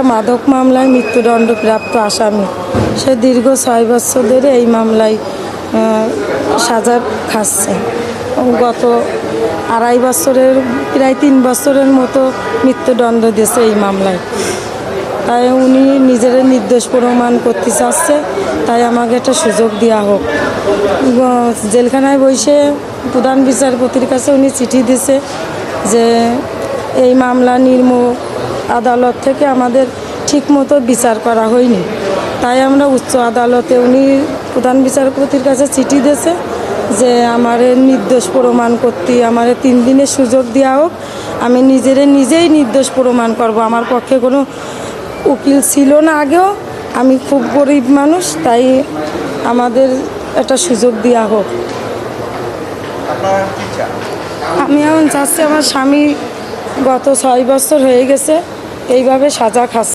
একটা মাদক মামলায় মৃত্যুদণ্ডপ্রাপ্ত আসামি। সে দীর্ঘ ছয় বছর ধরে এই মামলায় সাজা খাচ্ছে। গত আড়াই বছরের, প্রায় তিন বছরের মতো মৃত্যুদণ্ড দিয়েছে এই মামলায়। তাই উনি নিজের নির্দোষ প্রমাণ করতে চাচ্ছে, তাই আমাকে একটা সুযোগ দেওয়া হোক। জেলখানায় বসে প্রধান বিচারপতির কাছে উনি চিঠি দিছে যে, এই মামলা নির্ম আদালত থেকে আমাদের ঠিকমতো বিচার করা হয়নি। তাই আমরা উচ্চ আদালতে উনি প্রধান বিচারপতির কাছে চিঠি দিয়েছে যে আমার নির্দোষ প্রমাণ করতে আমার তিন দিনের সুযোগ দেওয়া হোক। আমি নিজেরে নিজেই নির্দোষ প্রমাণ করব। আমার পক্ষে কোনো উকিল ছিল না আগেও। আমি খুব গরিব মানুষ তাই আমাদের একটা সুযোগ দেওয়া হোক। আমি এখন চাচ্ছি আমার স্বামী গত ছয় বছর হয়ে গেছে। এইভাবে সাজা খাচ্ছে।